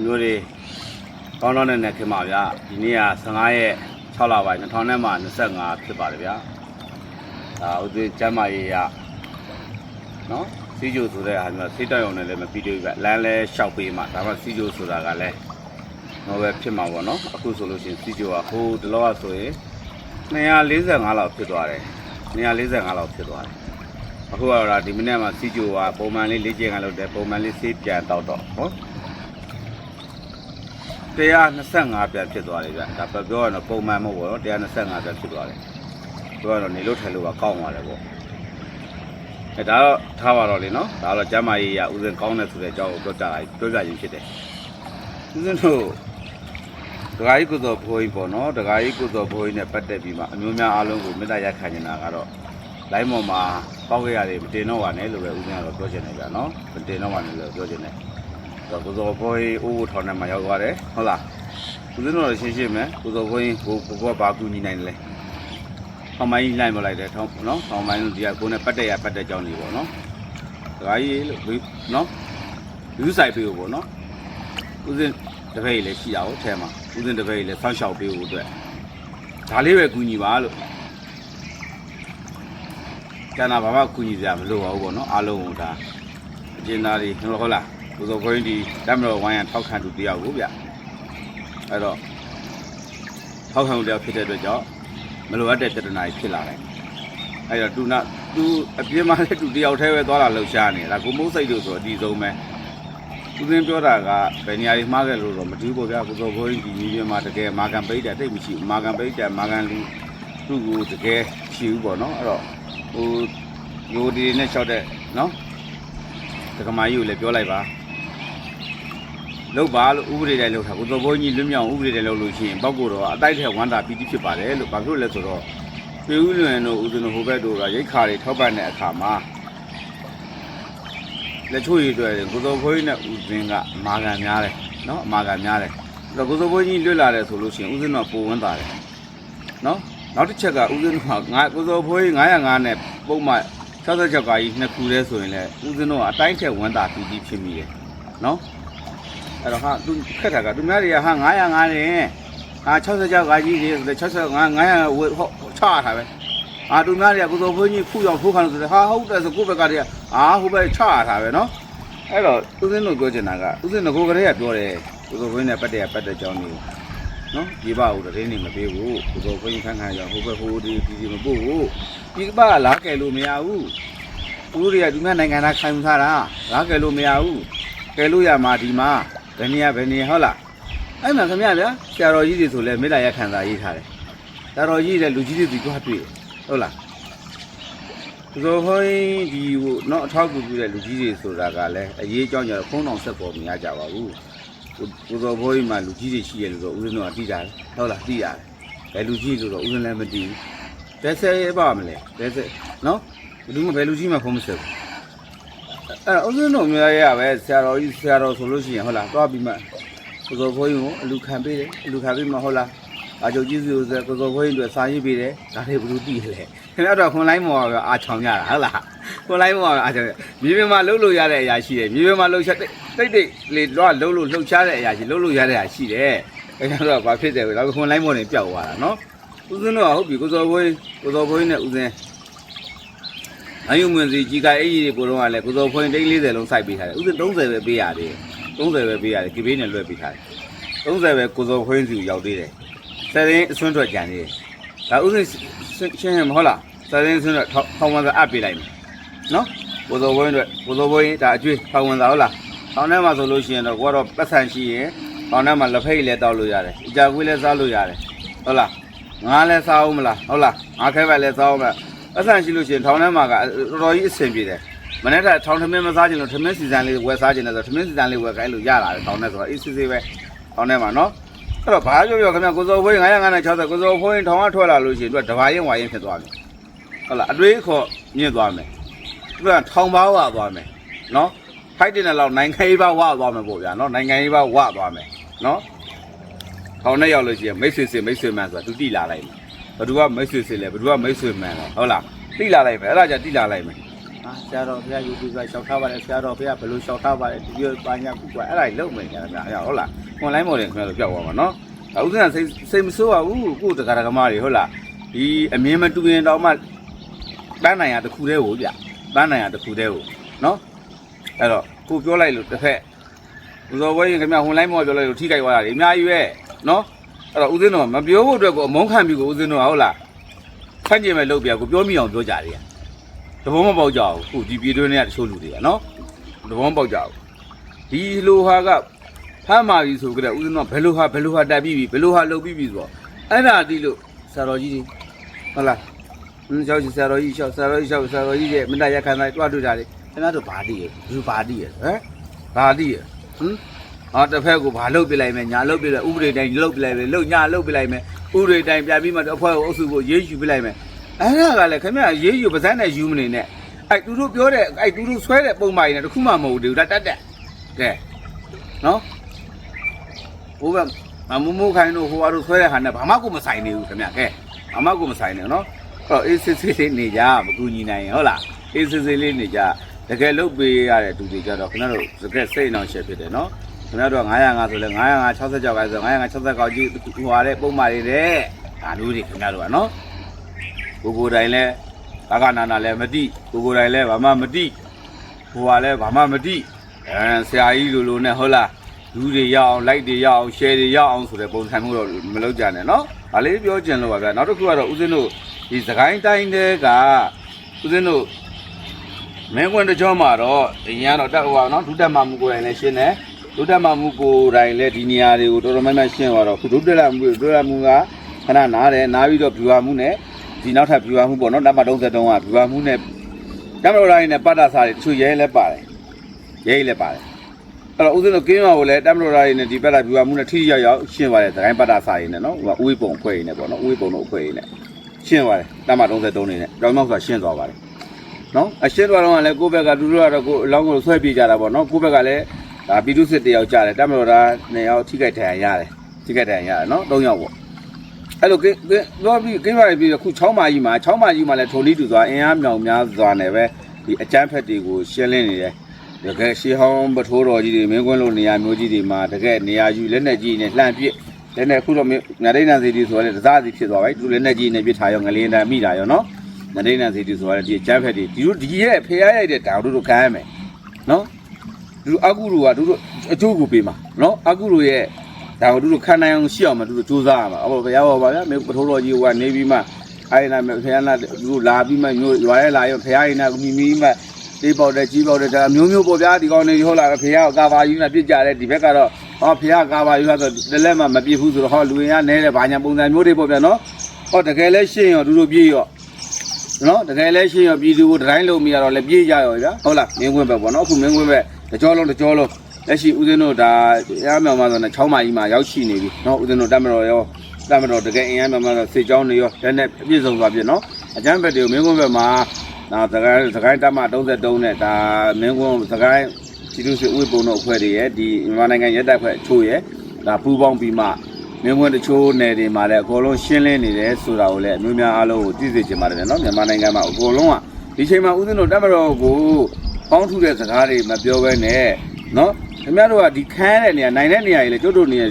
မျိုးတွေကောင်းတော့တဲ့နဲ့ခင်ပါဗျာဒီနေ့က15ရက်6လပိုင်း2000နဲ့မှ25ဖြစ်ပါတယ်ဗျာဒါဥဒိကျမ်းမာရေးရနော်စီဂျိုဆိုတဲ့အားမျိုးစိတ်တောက်ရုံနဲ့လည်းမပြီးသေးဘူးဗျလမ်းလဲလျှောက်ပေးမှဒါမှစီဂျိုဆိုတာကလည်းတော့ပဲဖြစ်မှာပေါ့နော်အခုဆိုလို့ရှိရင်စီဂျိုကဟိုတလောကဆိုရင်245လောက်ဖြစ်သွားတယ်245လောက်ဖြစ်သွားတယ်အခုကတော့ဒီမနေ့မှာစီဂျိုကပုံမှန်လေးလေ့ကျင့်ခန်းလုပ်တယ်ပုံမှန်လေးဆေးပြန်တောက်တော့ဟော 125ပြန်ဖြစ်သွားတယ်ဗျဒါပြောရတော့ပုံမှန်မဟုတ်ဘူးနော်125ပြန်ဖြစ်သွားတယ်ပြောရတော့နေလို့ထိုင်လို့ကကောင်းသွားတယ်ပေါ့အဲဒါတော့ထားပါတော့လေနော်ဒါတော့ကျမ်းမာရေးရဥစဉ်ကောင်းတယ်ဆိုတဲ့အကြောင်းကိုပြောပြပြောပြခြင်းဖြစ်တယ်ဥစဉ်တို့ဒကာကြီးကုသိုလ်ဘိုးကြီးပေါ့နော်ဒကာကြီးကုသိုလ်ဘိုးကြီးနဲ့ပတ်သက်ပြီးမှအမျိုးများအားလုံးကိုမေတ္တာရက်ခံနေတာကတော့လိုင်းပေါ်မှာပေါက်ခဲ့ရတယ်မတင်တော့ပါနဲ့လို့ပဲဦးဇင်းကတော့ပြောချင်တယ်ဗျာနော်မတင်တော့ပါနဲ့လို့ပြောချင်တယ်ဆို တော့ကိုစောဘွေးအိုးအိုးထောင်ထဲမှာရောက်သွားတယ်ဟုတ်လားဦးဇင်းတို့ရှင်းရှင်းမယ်ကိုစောဘွေးကိုကိုကဘာကူညီနိုင်တယ်လဲထောင်မိုင်းလိုက်မလိုက်တယ်ထောင်နော်ထောင်မိုင်းတို့ဒီကကိုနဲ့ပတ်တက်ရပတ်တက်ကြောင်းနေပေါ့နော်ဒကာကြီးလို့နော်ယူဆိုင်ပေးဖို့ပေါ့နော်ဦးဇင်းတပည့်ကြီးလည်းရှိတာဟုတ်ထဲမှာဦးဇင်းတပည့်ကြီးလည်းဆောင်းရှောက်ပေးဖို့အတွက်ဒါလေးပဲကူညီပါလို့ကျန်တာဘာမှကူညီစရာမလိုပါဘူးပေါ့နော်အားလုံးကဒါအကျဉ်းသားတွေဟုတ်လား ကိုစောခွင်းဒီတက်မတော်ဝိုင်းရန်ထောက်ခံသူတယောက်ကိုဗျအဲ့တော့ထောက်ခံသူတယောက်ဖြစ်တဲ့အတွက်ကြောင့်မလိုအပ်တဲ့တဒနာကြီးဖြစ်လာတယ်အဲ့တော့သူနာသူအပြင်းမှလည်းသူတယောက်တည်းပဲသွားလာလှုပ်ရှားနေတာကိုမိုးစိတ်တို့ဆိုအဒီဆုံးပဲသူသင်ပြောတာကဘယ်နေရာတွေမှားခဲ့လို့တော့မတူဘူးပေါ့ဗျာကိုစောခွင်းဒီညီပြမှာတကယ်မာကန်ပိတ်တာတိတ်မရှိဘူးမာကန်ပိတ်တာမာကန်လူသူ့ကိုတကယ်ရှိဘူးပေါ့နော်အဲ့တော့ဟိုယိုဒီနဲ့လျှောက်တဲ့နော်ဒကမာကြီးကိုလည်းပြောလိုက်ပါ လောက်ပါလို့ဥပဒေတိုင်းလောက်တာကိုတော်ဘုန်းကြီးလွတ်မြောက်ဥပဒေတိုင်းလောက်လို့ရှိရင်ပောက်ကိုတော့အတိုက်ထဲဝမ်းတာပီတိဖြစ်ပါတယ်လို့ဘာဖြစ်လို့လဲဆိုတော့ပြေဦးလွင်တို့ဦးဇင်းတို့ဟိုဘက်တို့ကရိတ်ခါတွေထောက်ပံ့တဲ့အခါမှာလက်ချိုးရည်တွေ့ကိုတော်ဘုန်းကြီးနဲ့ဦးဇင်းကအမာခံများတယ်နော်အမာခံများတယ်အဲ့တော့ကိုတော်ဘုန်းကြီးလွတ်လာတယ်ဆိုလို့ရှိရင်ဦးဇင်းတော့ပိုဝန်းတာတယ်နော်နောက်တစ်ချက်ကဦးဇင်းတို့ကငါကိုစောဖိုးကြီး905နဲ့ပုံမှန်66ကာကြီးနှစ်ခုတည်းဆိုရင်လည်းဦးဇင်းတို့ကအတိုင်းထက်ဝန်တာပီတိဖြစ်မိတယ်နော် အဲ့တော့ဟာသူခက်တာကသူများတွေကဟာ905နဲ့ဟာ66ကာကြီးတွေဆိုတဲ့65 900ဝတ်ဟုတ်ချရတာပဲအာသူများတွေကကိုစောဖိုးကြီးဖူးအောင်ထိုးခံလို့ဆိုတယ်ဟာဟုတ်တယ်ဆိုကိုယ့်ဘက်ကတည်းကအာဟိုဘက်ချရတာပဲနော်အဲ့တော့ဦးဇင်းတို့ပြောချင်တာကဦးဇင်းတို့ကိုယ်ကလေးကပြောတယ်ကိုစောဖိုးကြီးနဲ့ပတ်တဲ့ပတ်တဲ့ကြောင်းမျိုးနော်ဒီပါဦးတရင်နေမပေးဘူးဘုသောခွင့်ခန်းခန်းရောက်ဟိုဘက်ဟိုဒီဒီဒီမပို့ဘူးဒီပါကလာကယ်လို့မရဘူးဦးတွေကဒီမဲ့နိုင်ငံသားခံယူထားတာလာကယ်လို့မရဘူးကယ်လို့ရမှာဒီမှာ ဘယ်နေရဘယ်နေရဟုတ်လားအဲ့မှာခင်ဗျာဗျာဆရာတော်ကြီးတွေဆိုလဲမေတ္တာရခံစာရေးထားတယ်ဆရာတော်ကြီးတွေလူကြီးတွေဒီတော့တွေ့ဟုတ်လားဘုသောခွင့်ဒီဟိုနော်အထောက်အကူပြုတဲ့လူကြီးတွေဆိုတာကလည်းအရေးအကြောင်းကြတော့ဖုံးတော်ဆက်ပေါ်မရကြပါဘူးကိုတော်ဘိုးကြီးမှာလူကြီးတွေရှိရလို့တော့ဦးဇင်းတို့ကသိတာလေဟုတ်လားသိရတယ်ဘယ်လူကြီးလို့တော့ဦးဇင်းလည်းမသိဘူးဘယ်ဆက်ရပါမလဲဘယ်ဆက်နော်လူမဘယ်လူကြီးမှဖုံးမဆက်ဘူး အဲ့ဦးဇင်းတို့များရပဲဆရာတော်ကြီးဆရာတော်ဆိုလို့ရှိရင်ဟုတ်လားသွားပြီးမှကိုတော်ဘိုးကြီးကိုအလူခံပေးတယ်အလူခံပေးမှဟုတ်လားအာချုပ်ကြီးစုဆိုကိုတော်ဘိုးကြီးတို့စာရေးပေးတယ်ဒါတွေဘယ်လိုသိလဲခင်ဗျားတို့ခွန်လိုင်းမော်ကအာချောင်ရတာဟုတ်လားခွန်လိုင်းမော်ကအာချောင်မြေပြင်မှာလှုပ်လို့ရတဲ့အရာရှိတယ်မြေပြင်မှာလှုပ်ချက်တိတ်တိတ်လေတော့လှုပ်လို့လှုပ်ရှားတဲ့အရာရှိလှုပ်လို့ရတဲ့အရာရှိတယ်ခင်ဗျားတို့ကဘာဖြစ်တယ်လဲခွန်လိုင်းမော်နေပျောက်သွားတာနော်ဦးဇင်းတို့ကဟုတ်ပြီကိုစောဘိုးကိုစောဘိုးနဲ့ဦးဇင်း အယုံမွန်စီကြီးကအဲ့ကြီးတွေကိုတော့ကလည်းကိုစောဖွင့်တိတ်40လုံးစိုက်ပေးထားတယ်ဦးဇင်း30ပဲပေးရတယ်30ပဲပေးရတယ်ကိပေးနဲ့လွှဲပေးထားတယ်30ပဲကိုစောဖွင့်စီကိုရောက်သေးတယ်စက်ရင်အစွန်းထွက်ကြံနေတယ်ဒါဦးဇင်းရှင်းရမဟုတ်လားစက်ရင်အစွန်းထွက်ထောင်းဝန်စာအပ်ပေးလိုက်မယ်နော်ကိုစောဖွင့်အတွက်ကိုစောဖွင့်ဒါအကျွေးထောင်းဝန်စာဟုတ်လားထောင်းထဲမှာဆိုလို့ရှိရင်တော့ကိုကတော့ပတ်ဆန်ရှိရင်ထောင်းထဲမှာလက်ဖိတ်လည်းတောက်လို့ရတယ်အကြာကွေးလည်းစားလို့ရတယ်ဟုတ်လားငါလည်းစားအောင်မလားဟုတ်လားငါခဲဘက်လည်းစားအောင်မလား ပတ်ဆန်ရှိလို့ရှိရင်ထောင်းထဲမှာကတော်တော်ကြီးအဆင်ပြေတယ်မနေ့ကထောင်ထမင်းမစားချင်လို့ထမင်းစီစံလေးဝယ်စားချင်တယ်ဆိုတော့ထမင်းစီစံလေးဝယ်ခိုင်းလို့ရလာတယ်တောင်းနေဆိုတော့အေးစစ်စစ်ပဲတောင်းနေမှာနော်အဲ့တော့ဘာပြောပြောခင်ဗျကိုစောဖွေး950နဲ့60ကိုစောဖွေးထောင်ကထွက်လာလို့ရှိရင်သူကတဘာရင်ဝါရင်ဖြစ်သွားမယ်ဟုတ်လားအတွေးခေါ်မြင့်သွားမယ်သူကထောင်ပါဝသွားမယ်နော်ဖိုက်တင်တဲ့လောက်နိုင်ငံရေးပါဝသွားမယ်ပေါ့ဗျာနော်နိုင်ငံရေးပါဝသွားမယ်နော်ထောင်နဲ့ရောက်လို့ရှိရင်မိတ်ဆွေစင်မိတ်ဆွေမှန်ဆိုတာသူတိလာလိုက်မယ် ဘယ်သူကမိတ်ဆွေစင်လဲဘယ်သူကမိတ်ဆွေမှန်လဲဟုတ်လားတိလာလိုက်မယ်အဲ့ဒါကြတိလာလိုက်မယ်ဟာဆရာတော်ဘုရား YouTube ကရှောက်ထားပါတယ်ဆရာတော်ဘုရားဘယ်လိုရှောက်ထားပါတယ်ဒီလိုပါညာကူကွာအဲ့ဒါကြီးလုံးမယ်ညာခင်ဗျာဟုတ်လား online model ခင်ဗျားတို့ပြောက်သွားမှာနော်အခုကစိတ်စိတ်မဆိုးပါဘူးကိုယ်တက္ကရာကမားတွေဟုတ်လားဒီအမြင်မတူရင်တော့မှပန်းနိုင်ရတစ်ခုတည်းကိုဗျပန်းနိုင်ရတစ်ခုတည်းကိုနော်အဲ့တော့ကိုပြောလိုက်လို့တစ်ဖက်ဦးစောဘွေးခင်ဗျာ online model ပြောလိုက်လို့ထိခိုက်သွားတာတွေအများကြီးပဲနော် အဲ့တော့ဦးစင်းတော်မပြောဖို့အတွက်ကိုအမုန်းခံပြီးကိုဦးစင်းတော်ဟုတ်လားဆန့်ကျင်မဲ့လုပ်ပြကိုပြောမိအောင်ပြောကြတယ်တဘောမပေါက်ကြဘူးခုဒီပြည်တွင်းတွေကတချို့လူတွေကနော်တဘောမပေါက်ကြဘူးဒီလိုဟာကဖမ်းမာပြီဆိုကြတဲ့ဦးဇင်းတော့ဘယ်လိုဟာဘယ်လိုဟာတက်ပြီးပြီဘယ်လိုဟာလုပ်ပြီးပြီဆိုတော့အဲ့ဒါတိလို့ဆရာတော်ကြီးတွေဟုတ်လားဟင်းရှောက်ဆရာတော်ကြီးရှောက်ဆရာတော်ကြီးရှောက်ဆရာတော်ကြီးရဲ့မင်းသားရခံတိုင်းတွားတွေ့တာလေခင်ဗျားတို့ဘာတိရဲ့ဘူးဘာတိရဲ့ဟမ်ဘာတိရဲ့ဟမ် အော်တစ်ဖက်ကိုဘာလုပ်ပြလိုက်မယ်ညာလုပ်ပြလိုက်ဥပဒေတိုင်းလုပ်ပြလိုက်မယ်လုပ်ညာလုပ်ပြလိုက်မယ်ဥပဒေတိုင်းပြန်ပြီးမှတစ်ဖွဲ့ကိုအုပ်စုကိုရေးယူပြလိုက်မယ်အဲ့ဒါကလည်းခင်ဗျားရေးယူပါဇက်နဲ့ယူမနေနဲ့အဲ့သူတို့ပြောတဲ့အဲ့သူတို့ဆွဲတဲ့ပုံမှန်နဲ့တခုမှမဟုတ်ဘူးဒါတက်တက်ကဲနော်ဟိုကမမမိုးခိုင်းတို့ဟိုဟာတို့ဆွဲတဲ့ဟာနဲ့ဘာမှကိုမဆိုင်နေဘူးခင်ဗျကဲဘာမှကိုမဆိုင်နေနော်အဲ့တော့အေးစစ်စစ်လေးနေကြမကူညီနိုင်ရင်ဟုတ်လားအေးစစ်စစ်လေးနေကြတကယ်လုတ်ပေးရတဲ့သူတွေကြတော့ခင်ဗျားတို့တကယ်စိတ်နှောင့်ရှက်ဖြစ်တယ်နော် ခင်ဗျားတို့က905ဆိုလဲ956ကြောက်ပဲဆို960ကောက်ကြီးဟိုဟာတဲ့ပုံမှန်တွေတဲ့ဒါမျိုးတွေခင်ဗျားတို့ကနော်ကိုကိုတိုင်းလဲဘာကနာနာလဲမတိကိုကိုတိုင်းလဲဘာမှမတိဟိုဟာလဲဘာမှမတိအဲဆရာကြီးလိုလိုနဲ့ဟုတ်လားလူတွေရအောင် like တွေရအောင် share တွေရအောင်ဆိုတဲ့ပုံစံမျိုးတော့မလုပ်ကြနဲ့နော်။ဒါလေးပြောချင်လို့ပါဗျာ။နောက်တစ်ခုကတော့ဦးဇင်းတို့ဒီသခိုင်းတိုင်းတွေကဦးဇင်းတို့မင်းကွန်းတကြောမှာတော့အရင်ကတော့တက်ဟိုပါနော်ဒုတက်မှမကိုယ်တိုင်လည်းရှင်းတယ်။ ဒုတက်မမှုကိုယ်တိုင်လည်းဒီနေရာတွေကိုတော်တော်များများရှင်းသွားတော့ခုဒုတက်လာမှုဒုတက်လာမှုကခဏနားတယ်နားပြီးတော့ဖြူဝမှုနဲ့ဒီနောက်ထပ်ဖြူဝမှုပေါ့နော်နံပါတ်33ကဖြူဝမှုနဲ့တမတော်တိုင်းနဲ့ပတ်တာစာတွေတချို့ရဲလည်းပါတယ်ရဲလည်းပါတယ်အဲ့တော့ဦးဇင်းတို့ကင်းရောကိုလည်းတမတော်တိုင်းနဲ့ဒီပတ်တာဖြူဝမှုနဲ့ထိရောက်ရောက်ရှင်းပါတယ်တိုင်းပတ်တာစာတွေနဲ့နော်ဟိုကဦးဝေးပုံအဖွဲ့ရင်းနဲ့ပေါ့နော်ဦးဝေးပုံတို့အဖွဲ့ရင်းနဲ့ရှင်းပါတယ်တမ33နေနဲ့တောင်မောက်ဆိုရှင်းသွားပါတယ်နော်အရှင်းသွားတော့လည်းကိုယ့်ဘက်ကတူတူကတော့ကိုအလောင်းကိုဆွဲပြေးကြတာပေါ့နော်ကိုယ့်ဘက်ကလည်း ဒါပီတုစစ်တယောက်ကြားတယ်တမ်မတော်ရာနှစ်ယောက်ထိခိုက်ထန်ရတယ်ထိခိုက်ထန်ရတယ်နော်၃ယောက်ပေါ့အဲ့လိုကင်းတော့ပြီးကင်းပါပြီးခု6မာကြီးမှာ6မာကြီးမှာလည်းထုံလေးတူစွာအင်အားမြောင်များစွာနဲ့ပဲဒီအကျန်းဖက်တွေကိုရှင်းလင်းနေတယ်တကယ်ရှေးဟောင်းပထိုးတော်ကြီးတွေမင်းကွန်းလိုနေရာမျိုးကြီးတွေမှာတကယ်နေရာယူလက်နဲ့ကြီးနဲ့လှမ်းပစ်လက်နဲ့အခုတော့ငရိဏစီတီဆိုရတဲ့ဒဇစီဖြစ်သွားပြီသူလက်နဲ့ကြီးနဲ့ပစ်ထားရောငလင်းတန်မိတာရောနော်ငရိဏစီတီဆိုရတဲ့ဒီကျန်းဖက်တွေဒီတို့ဒီရဲ့ဖျားရိုက်တဲ့တောင်တို့တို့ခံရမယ်နော် သူအကုတို့ကတို့တို့အကျိုးကိုပေးမှာနော်အကုတို့ရဲ့ဒါကိုတို့တို့ခံနိုင်အောင်ရှိအောင်မတို့တို့စူးစမ်းရမှာအော်ဘုရားပါပါဗျာမင်းပထိုးတော်ကြီးကနေပြီးမှအဲ့နာဖျားနာတို့လာပြီးမှမျိုးရွာရဲလာရောဖျားရင်နာမိမိမှတေးပေါက်တယ်ကြီးပေါက်တယ်ဒါမျိုးမျိုးပေါ့ဗျာဒီကောင်တွေဟုတ်လာဖေကကာဘာယူနေပြစ်ကြတယ်ဒီဘက်ကတော့ဟောဖေကကာဘာယူလာဆိုတလက်မှမပြစ်ဘူးဆိုတော့ဟောလူရင်ကနဲတယ်ဘာညာပုံစံမျိုးတွေပေါ့ဗျာနော်ဟောတကယ်လဲရှင်းရောသူတို့ပြေးရောနော်တကယ်လဲရှင်းရောပြည်သူကိုတိုင်းလုံးမရတော့လဲပြေးကြရောဗျာဟုတ်လားမင်းခွင်းပဲပေါ့နော်အခုမင်းခွင်းပဲ တကြောလုံးတကြောလုံးလက်ရှိဦးဇင်းတို့ဒါအရမြောင်မှာဆိုတော့6မိုင်ကြီးမှာရောက်ရှိနေပြီနော်ဦးဇင်းတို့တက်မတော်ရောတက်မတော်တကယ်အင်ရမြောင်မှာဆိုစေချောင်းတွေရောလက်နဲ့အပြည့်စုံသွားပြီနော်အကျန်းဘက်တွေကိုမင်းခွင်းဘက်မှာဒါသခိုင်းသခိုင်းတမ33နဲ့ဒါမင်းကွန်းသခိုင်းစီတုစီဥပုံတို့အဖွဲ့တွေရဲ့ဒီမြန်မာနိုင်ငံရဲတပ်ဖွဲ့အချို့ရဲ့ဒါပူးပေါင်းပြီးမှမင်းကွန်းတချို့နယ်တွေမှာလည်းအကုန်လုံးရှင်းလင်းနေတယ်ဆိုတာကိုလည်းအမျိုးများအားလုံးကိုသိစေချင်ပါတယ်နော်မြန်မာနိုင်ငံမှာအကုန်လုံးကဒီချိန်မှာဦးဇင်းတို့တပ်မတော်ကို ပေါင်းထုတဲ့စကားတွေမပြောဘဲနဲ့နော်ခင်ဗျားတို့ကဒီခန်းတဲ့နေရာနိုင်တဲ့နေရာကြီးလေကျွတ်တို့နေရာ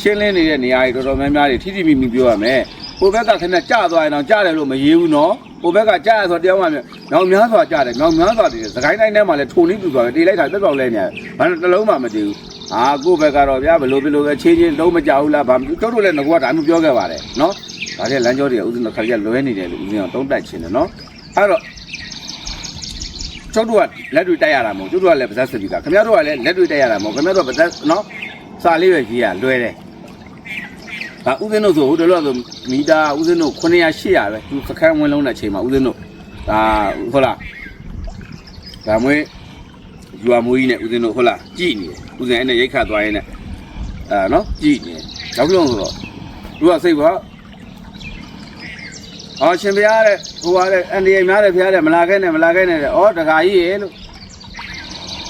ရှင်းလင်းနေတဲ့နေရာကြီးတော်တော်များများတွေထိထိမိမိပြောရမယ်ဟိုဘက်ကခင်ဗျကြာသွားရင်တော့ကြာတယ်လို့မရေးဘူးနော်ဟိုဘက်ကကြာရဆိုတရားမှမြောင်များစွာကြာတယ်မြောင်များစွာတည်တယ်စကိုင်းတိုင်းထဲမှာလည်းထုံနေပြသွားတယ်တေးလိုက်တာတက်တော့လဲနေတယ်ဘာလို့တစ်လုံးမှမတည်ဘူးအာကိုယ့်ဘက်ကတော့ဗျာဘလို့ဘလို့ပဲချင်းချင်းလုံးမကြဘူးလားဘာတို့တို့လည်းငကွာဒါမျိုးပြောခဲ့ပါတယ်နော်ဒါတဲ့လမ်းကြောတွေကဥစဉ်တစ်ခါကြီးလွဲနေတယ်လို့ဥစဉ်ကတုံးတက်ချင်းတယ်နော်အဲ့တော့ ကျောက်တို့ကလက်တွေတိုက်ရတာမဟုတ်ကျောက်တို့ကလည်းပါဇက်စပီကာခင်ဗျားတို့ကလည်းလက်တွေတိုက်ရတာမဟုတ်ခင်ဗျားတို့ကပါဇက်နော်စာလေးပဲကြီးရလွဲတယ်ဒါဥစဉ်တို့ဆိုဟိုတလောဆိုမီတာဥစဉ်တို့900 800ပဲသူစခန်းဝင်လုံးတဲ့အချိန်မှာဥစဉ်တို့ဒါဟုတ်လားဒါမွေးယူအမွေးကြီးနဲ့ဥစဉ်တို့ဟုတ်လားကြည်နေတယ်ဥစဉ်အဲ့နဲ့ရိတ်ခတ်သွားရင်းနဲ့အာနော်ကြည်နေတယ်နောက်ပြီးတော့ဆိုတော့သူကစိတ်က အော်ရှင်ဘုရားတဲ့ဟိုကတဲ့အန်ဒီအိမ်များတဲ့ဘုရားတဲ့မလာခဲ့နဲ့မလာခဲ့နဲ့တဲ့ဩတခါကြီးရေလို့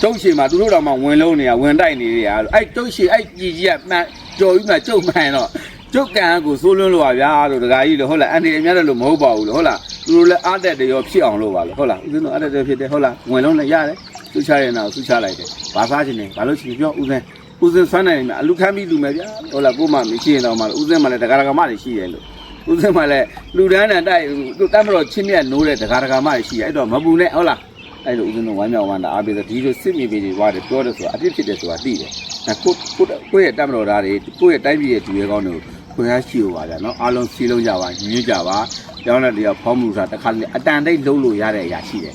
တုတ်ရှင်မှာသူတို့တော့မှဝင်လုံးနေရဝင်တိုက်နေရလို့အဲ့တုတ်ရှင်အဲ့ကြည်ကြီးကမှန်ကြော်ပြီးမှကျုပ်မှန်တော့ကျုပ်ကံကိုစိုးလွန်းလို့ပါဗျာလို့ဒကာကြီးလို့ဟုတ်လားအန်ဒီအများတယ်လို့မဟုတ်ပါဘူးလို့ဟုတ်လားသူတို့လည်းအားတက်တရောဖြစ်အောင်လို့ပါလို့ဟုတ်လားဦးဇင်းတို့အားတက်တရောဖြစ်တယ်ဟုတ်လားဝင်လုံးလည်းရတယ်သူချရင်တော့သူချလိုက်တယ်ဘာစားချင်လဲဘာလို့ချင်ပြောဦးဇင်းဦးဇင်းဆွမ်းနိုင်မှာအလူခမ်းပြီးလူမယ်ဗျာဟုတ်လားကိုမမရှိရင်တော့မှဦးဇင်းမှလည်းဒကာဒကာမတွေရှိတယ်လို့ ဦးဇင်းမှလည်းလူတန်းတန်တိုက်သူတမ်းမတော်ချင်းမြတ်နိုးတဲ့ဒကာဒကာမတွေရှိတယ်အဲ့တော့မပူနဲ့ဟုတ်လားအဲ့လိုဦးဇင်းတို့ဝမ်းမြောက်ဝမ်းသာအားပေးတဲ့ဒီလိုစစ်မြေပြည်တွေွားတယ်ပြောတယ်ဆိုတာအပြစ်ဖြစ်တယ်ဆိုတာသိတယ်အဲကိုကိုကိုရဲ့တမ်းမတော်သားတွေကိုရဲ့တိုင်းပြည်ရဲ့သူရဲကောင်းတွေကိုခွင့်အားရှိလို့ပါဗျာနော်အားလုံးစီလုံးကြပါညွှန်ကြပါကျောင်းတဲ့တရားဖောင်းမှုဆိုတာတစ်ခါလေအတန်တိတ်လုံးလို့ရတဲ့အရာရှိတယ်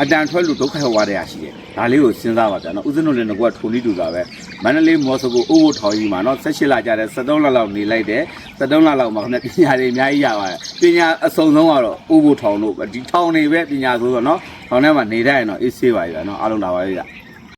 အတန်ထွက်လို့ဒုက္ခရောက်ရတဲ့အရာရှိတယ်ဒါလေးကိုစဉ်းစားပါဗျာနော်ဦးဇင်းတို့လည်းငါကထိုလီတူတာပဲမန္တလေးမော်စကိုအိုးဘိုထောင်ကြီးမှာနော်18လကြာတဲ့73လလောက်နေလိုက်တယ်73လလောက်မှာခဏပညာတွေအများကြီးရပါတယ်ပညာအစုံဆုံးကတော့အိုးဘိုထောင်တို့ဒီထောင်နေပဲပညာဆိုတော့နော်ထောင်ထဲမှာနေတတ်ရင်တော့အေးဆေးပါပြီဗျာနော်အားလုံးလာပါပြီဗျာ